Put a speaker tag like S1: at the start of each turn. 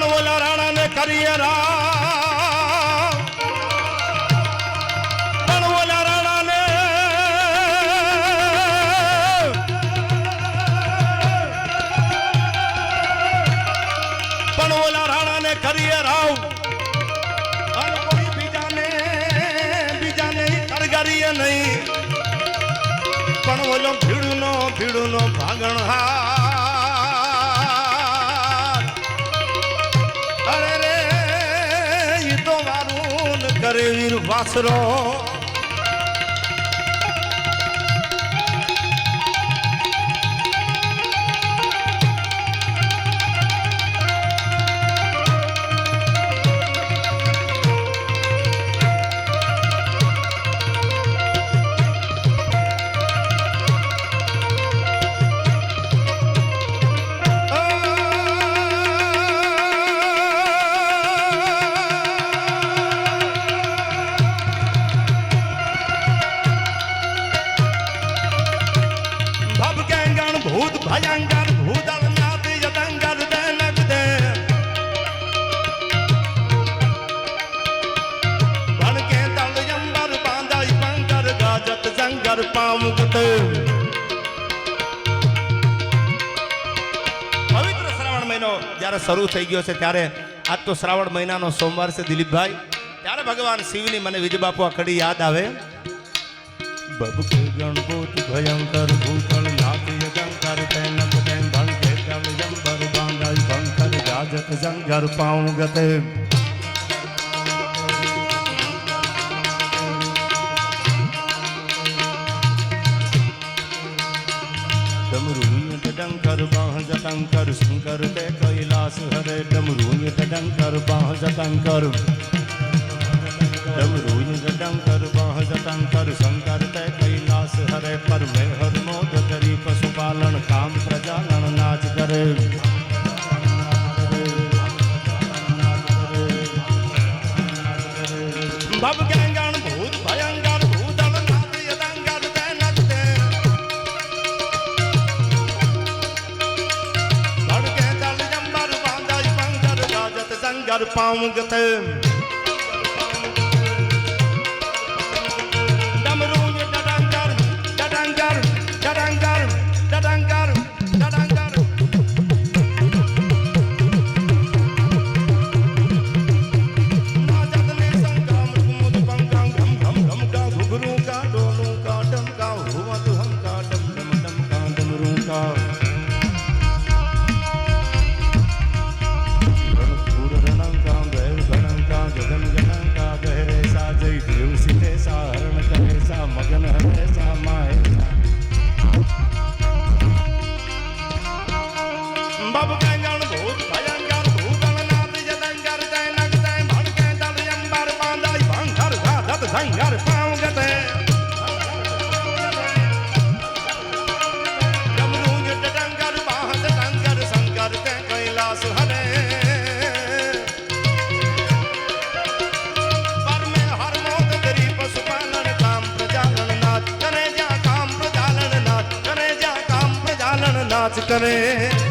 S1: પણ ઓલા રાણા ને કરીએ રામ પણ ઓલા રાણા ને પણ ઓલા રાણા નહીં પણ ઓલો ભીડું નો ભીડું નો ભાગણ હા বাসর जंगर भूदल नाथ जंगर दै नच दे बल के दल जंबर बांधाई पंगर गाजत जंगर पामुगत पवित्र श्रावण महिना जारे शुरू થઈ ગયો છે ત્યારે આજ તો श्रावण મહિનાનો સોમવાર છે દિલીપભાઈ ત્યારે ભગવાન શિવની મને વિજ બાપુા કડી યાદ આવે બબક ગણપૂત ભયંકર ભૂકલ नाथ करते नंदते धन के कल जंबर बांधाई पंखर जाजत जंगर पाऊं गते डमरूयटंकर शंकर ते कैलाश हरे डमरूयटंकर बाह जटंकर डमरूयटंकर बाह जटंकर शंकर કામ પ્રજા ગણનાચ કરે બબ ગણ ભૂત ભયંકર ભૂતળ નાદ યદંગર તેનત તે ભડકે દળ જંબર બાંધાઈ પંકર પાઉં ગતે का रणपुर रणंका भैर गणंका गगन गणंका गहरे सा जय देव सिते सा हरण करे सा मगन हरे सा माए बाबू का जान भूत भजन का भूत गणनाथ जतन कर जय नग जय भण के दल जंबर बांधाई भंग कर घात संगर રાજ કરે